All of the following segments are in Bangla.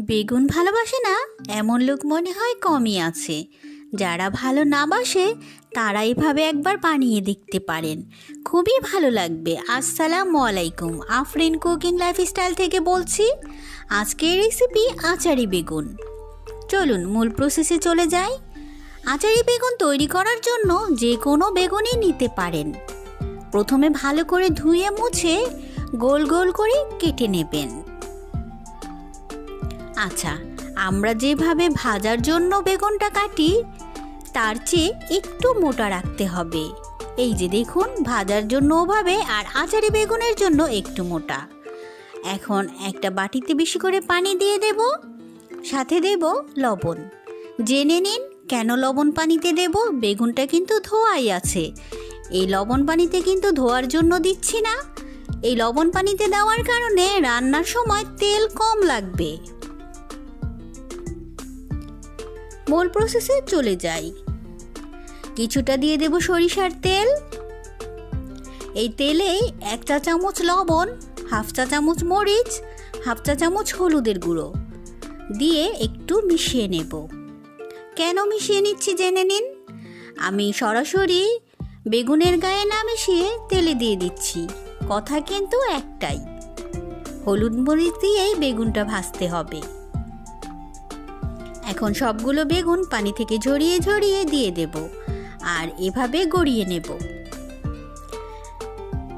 বেগুন ভালোবাসে না? এমন লোক মনে হয় কমই আছে। যারা ভালো না বাসে, তারা এভাবে একবার বানিয়ে দেখতে পারেন। খুবই ভালো লাগবে। আসসালামু আলাইকুম। আফরিন কুকিং লাইফস্টাইল থেকে বলছি, আজকের রেসিপি আচারি বেগুন। চলুন মূল প্রসেসে চলে যাই। আচারি বেগুন তৈরি করার জন্য যে কোনো বেগুনই নিতে পারেন। প্রথমে ভালো করে ধুয়ে মুছে গোল গোল করে কেটে নেবেন। আচ্ছা আমরা যেভাবে ভাজার জন্য বেগুনটা কাটি, তার চেয়ে একটু মোটা রাখতে হবে। এই যে দেখুন, ভাজার জন্য ওভাবে আর আচারি বেগুনের জন্য একটু মোটা। এখন একটা বাটিতে বেশি করে পানি দিয়ে দেব, সাথে দেব লবণ। জেনে নিন কেন লবণ পানিতে দেব, বেগুনটা কিন্তু ধোয়াই আছে। এই লবণ পানিতে কিন্তু ধোয়ার জন্য দিচ্ছি না। এই লবণ পানিতে দেওয়ার কারণে রান্নার সময় তেল কম লাগবে। মূল প্রসেসে চলে যাই। কিছুটা দিয়ে দেব সরিষার তেল। এই তেলে এক চা চামচ লবণ, হাফ চা চামচ মরিচ, হাফ চা চামচ হলুদের গুঁড়ো দিয়ে একটু মিশিয়ে নেব। কেন মিশিয়ে নিচ্ছি জেনে নিন? আমি সরাসরি বেগুনের গায়ে না মিশিয়ে তেলে দিয়ে দিচ্ছি। কথা কিন্তু একটাই, হলুদ মরিচ দিয়েই বেগুনটা ভাজতে হবে। এখন সবগুলো বেগুন পানি থেকে ঝরিয়ে ঝরিয়ে দিয়ে দেব আর এভাবে গড়িয়ে নেব।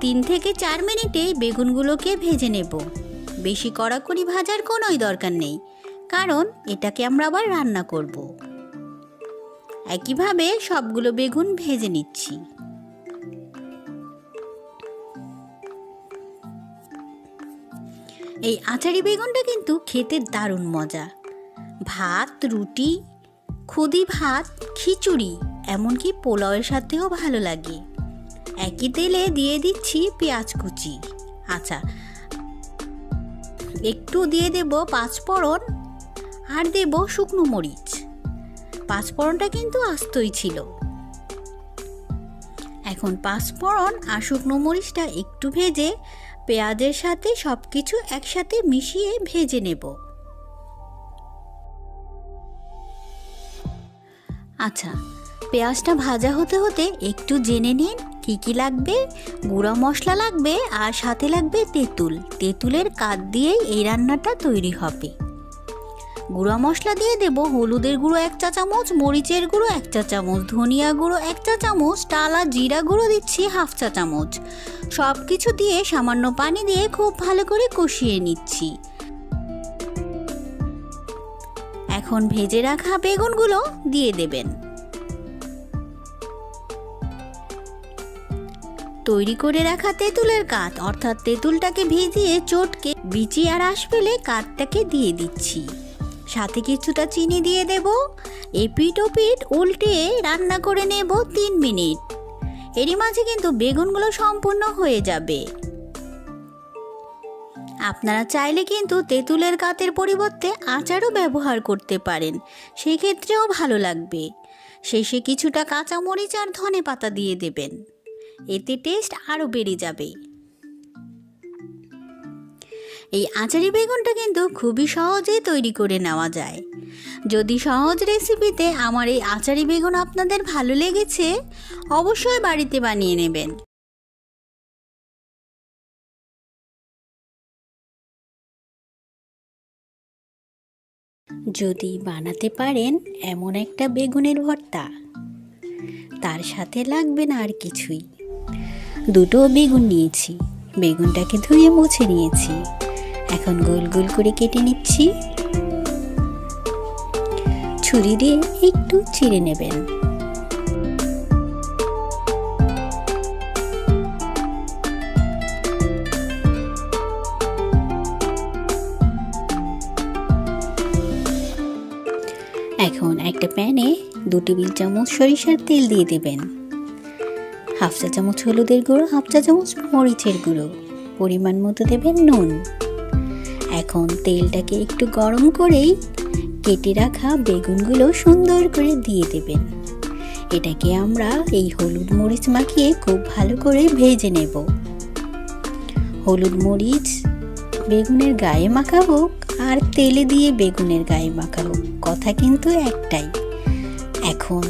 তিন থেকে চার মিনিটে বেগুনগুলোকে ভেজে নেব। বেশি কড়াকড়ি ভাজার কোনোই দরকার নেই, কারণ এটাকে আমরা আবার রান্না করব। একইভাবে সবগুলো বেগুন ভেজে নিচ্ছি। এই আচারি বেগুনটা কিন্তু খেতে দারুণ মজা। ভাত, রুটি, খুদি ভাত, খিচুড়ি, এমনকি পোলাওয়ের সাথেও ভালো লাগে। একই তেলে দিয়ে দিচ্ছি পেঁয়াজ কুচি। আচ্ছা একটু দিয়ে দেব পাঁচফোড়ন আর দেব শুকনো মরিচ। পাঁচফোড়নটা কিন্তু আস্তই ছিল। এখন পাঁচফোড়ন আর শুকনো মরিচটা একটু ভেজে পেঁয়াজের সাথে সব কিছু একসাথে মিশিয়ে ভেজে নেব। আচ্ছা পেঁয়াজটা ভাজা হতে হতে একটু জেনে নিন কী কী লাগবে। গুঁড়া মশলা লাগবে আর সাথে লাগবে তেঁতুল। তেঁতুলের কাঠ দিয়েই এই রান্নাটা তৈরি হবে। গুঁড়া মশলা দিয়ে দেব হলুদের গুঁড়ো এক চা চামচ, মরিচের গুঁড়ো এক চা চামচ, ধনিয়া গুঁড়ো এক চা চামচ, টালা জিরা গুঁড়ো দিচ্ছি হাফ চা চামচ। সব কিছু দিয়ে সামান্য পানি দিয়ে খুব ভালো করে কষিয়ে নিচ্ছি। এখন ভেজে রাখা বেগুনগুলো দিয়ে দেবেন। তৈরি করে রাখা তেঁতুলের কাঠ অর্থাৎ তেঁতুলটাকে ভিজিয়ে চটকে বিচি আর আশ পেলে কাঠটাকে দিয়ে দিচ্ছি। সাথে কিছুটা চিনি দিয়ে দেব। এপিট ওপিট উল্টে রান্না করে নেব তিন মিনিট। এরই মাঝে কিন্তু বেগুনগুলো সম্পূর্ণ হয়ে যাবে। আপনারা চাইলে কিন্তু তেঁতুলের কাতের পরিবর্তে আচারও ব্যবহার করতে পারেন। সেই ক্ষেত্রেও ভালো লাগবে। শেষে কিছুটা কাঁচামরিচ আর ধনে পাতা দিয়ে দেবেন। এতে টেস্ট আরও বেড়ে যাবে। এই আচারি বেগুনটা কিন্তু খুবই সহজেই তৈরি করে নেওয়া যায়। যদি সহজ রেসিপিতে আমার এই আচারি বেগুন আপনাদের ভালো লেগেছে, অবশ্যই বাড়িতে বানিয়ে নেবেন। যদি বানাতে পারেন এমন একটা বেগুনের ভর্তা। তার সাথে লাগবে না আর কিছুই। দুটো বেগুন নিয়েছি। বেগুনটাকে ধুয়ে মুছে নিয়েছি। এখন গোল গোল করে কেটে নিচ্ছি। ছুরি দিয়ে একটু চিড়ে নেবেন। একটা প্যানে দু টেবিল চামচ সরিষার তেল দিয়ে দেবেন। হাফ চা চামচ হলুদের গুঁড়ো, হাফ চা চামচ মরিচের গুঁড়ো। পরিমাণ মতো দেবেন নুন। এখন তেলটাকে একটু গরম করেই কেটে রাখা বেগুনগুলো সুন্দর করে দিয়ে দেবেন। এটাকে আমরা এই হলুদ মরিচ মাখিয়ে খুব ভালো করে ভেজে নেব। হলুদ মরিচ বেগুনের গায়ে মাখা হোক আর তেলে দিয়ে বেগুনের গায়ে মাখা হোক কথা কিন্তু একটাই। এখন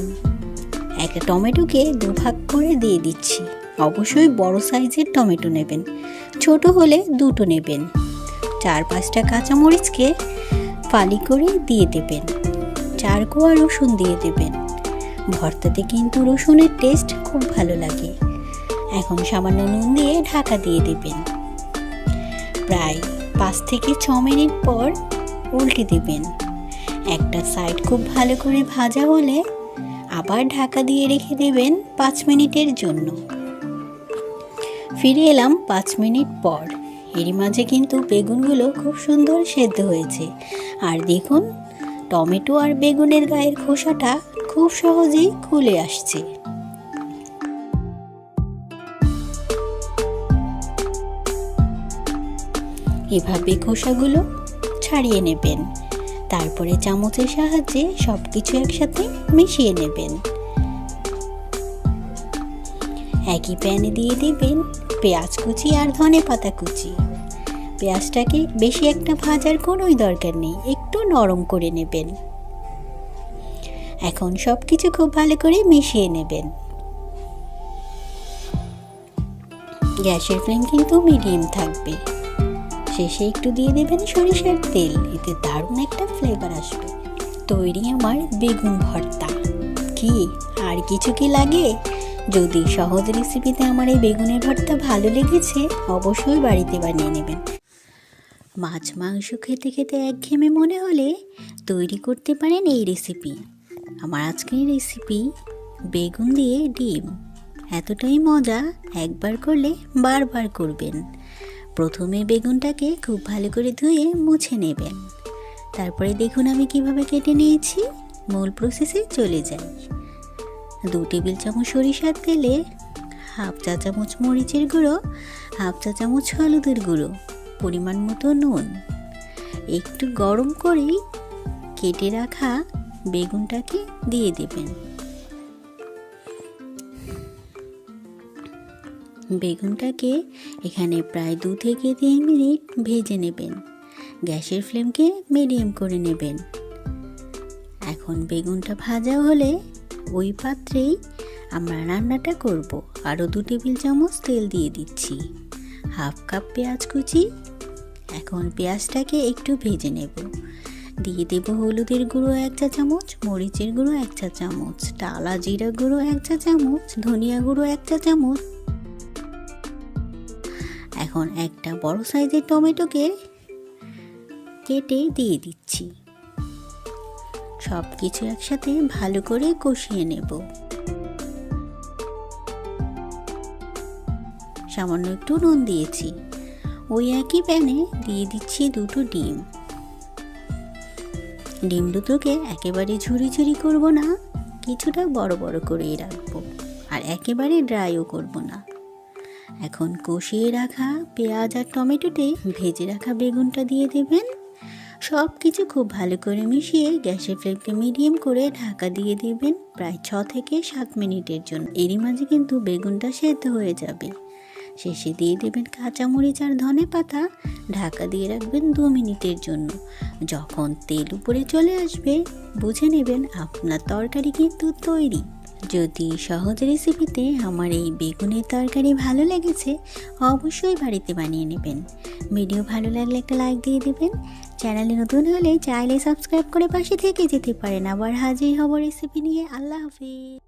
একটা টমেটোকে দুভাগ করে দিয়ে দিচ্ছি। অবশ্যই বড় সাইজের টমেটো নেবেন। ছোট হলে দুটো নেবেন। চার পাঁচটা কাঁচামরিচকে ফালি করে দিয়ে দেবেন। চার কোয়া রসুন দিয়ে দেবেন। ভর্তাতে কিন্তু রসুনের টেস্ট খুব ভালো লাগে। এখন সামান্য নুন দিয়ে ঢাকা দিয়ে দেবেন। প্রায় পাঁচ থেকে ছ মিনিট পর উল্টে দেবেন। একটা সাইড খুব ভালো করে ভাজা হলে আবার ঢাকা দিয়ে রেখে দেবেন পাঁচ মিনিটের জন্য। ফিরে এলাম পাঁচ মিনিট পর। এরই মাঝে কিন্তু বেগুনগুলো খুব সুন্দর সেদ্ধ হয়েছে। আর দেখুন, টমেটো আর বেগুনের গায়ের খোসাটা খুব সহজেই খুলে আসছে। এভাবে খোসাগুলো ছাড়িয়ে নেবেন। তারপরে চামচের সাহায্যে সব কিছু একসাথে মিশিয়ে নেবেন। একই প্যানে দিয়ে দেবেন পেঁয়াজ কুচি আর ধনে পাতা কুচি। পেঁয়াজটাকে বেশি একটা ভাজার কোনোই দরকার নেই, একটু নরম করে নেবেন। এখন সব কিছু খুব ভালো করে মিশিয়ে নেবেন। গ্যাসের ফ্লেম কিন্তু মিডিয়াম থাকবে। শেষে একটু দিয়ে দেবেন সরিষার তেল, এতে দারুণ একটা ফ্লেভার আসবে। তৈরি আমার বেগুন ভর্তা। কি? আর কিছু কি লাগে? যদি সহজ রেসিপিতে আমার এই বেগুনের ভর্তা ভালো লেগেছে, অবশ্যই বাড়িতে বানিয়ে নেবেন। মাছ মাংস খেতে খেতে একঘেয়েমে মনে হলে তৈরি করতে পারেন এই রেসিপি আমার আজকের রেসিপি বেগুন দিয়ে ডিম। এতটাই মজা, একবার করলে বারবার করবেন। প্রথমে বেগুনটাকে খুব ভালো করে ধুয়ে মুছে নেবেন তারপরে দেখুন আমি কীভাবে কেটে নিয়েছি। মূল প্রসেসে চলে যাই। দু টেবিল চামচ সরিষার তেলে হাফ চা চামচ মরিচের গুঁড়ো, হাফ চা চামচ হলুদের গুঁড়ো, পরিমাণ মতো নুন। একটু গরম করেই কেটে রাখা বেগুনটাকে দিয়ে দেবেন। বেগুনটাকে এখানে প্রায় দু থেকে তিন মিনিট ভেজে নেবেন। গ্যাসের ফ্লেমকে মিডিয়াম করে নেবেন। এখন বেগুনটা ভাজা হলে ওই পাত্রেই আমরা রান্নাটা করব। আরও দু টেবিল চামচ তেল দিয়ে দিচ্ছি। হাফ কাপ পেঁয়াজ কুচি। এখন পেঁয়াজটাকে একটু ভেজে নেব। দিয়ে দেব হলুদের গুঁড়ো এক চা চামচ, মরিচের গুঁড়ো এক চা চামচ টালা জিরা গুঁড়ো এক চা চামচ, ধনিয়া গুঁড়ো এক চা চামচ এখন একটা বড় সাইজের টমেটোকে কেটে দিয়ে দিচ্ছি। সব কিছু একসাথে ভালো করে কষিয়ে নেব। সামান্য একটু নুন দিয়েছি। ওই একই প্যানে দিয়ে দিচ্ছি দুটো ডিম। ডিম দুটোকে একেবারে ঝুরি ঝুরি করব না, কিছুটা বড় বড় করেই রাখব। আর একেবারে ড্রাইও করব না। এখন কষিয়ে রাখা পেঁয়াজ আর টমেটোতে ভেজে রাখা বেগুনটা দিয়ে দেবেন। সব কিছু খুব ভালো করে মিশিয়ে গ্যাসের ফ্লেমকে মিডিয়াম করে ঢাকা দিয়ে দিবেন প্রায় ছ থেকে সাত মিনিটের জন্য। এরই মাঝে কিন্তু বেগুনটা সেদ্ধ হয়ে যাবে। শেষে দিয়ে দেবেন কাঁচামরিচ আর ধনে পাতা। ঢাকা দিয়ে রাখবেন দু মিনিটের জন্য। যখন তেল উপরে চলে আসবে, বুঝে নেবেন আপনার তরকারি কিন্তু তৈরি। যদি সহজ রেসিপিতে আমার এই বেগুনের তরকারি ভালো লেগেছে, অবশ্যই বাড়িতে বানিয়ে নেবেন। ভিডিও ভালো লাগলে একটা লাইক দিয়ে দেবেন। চ্যানেলে নতুন হলে চাইলে সাবস্ক্রাইব করে পাশে থেকে যেতে পারেন। আবার হাজির হব রেসিপি নিয়ে। আল্লাহ হাফিজ।